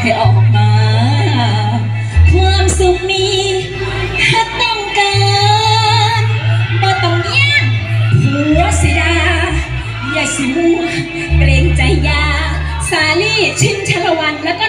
ให้ออกมา ความสุขนี้หาต้องการบ่ต้องย่งผัวสิดา อย่าสิมัวเกรงใจยา สาลี่ชินชลวันแล้วก็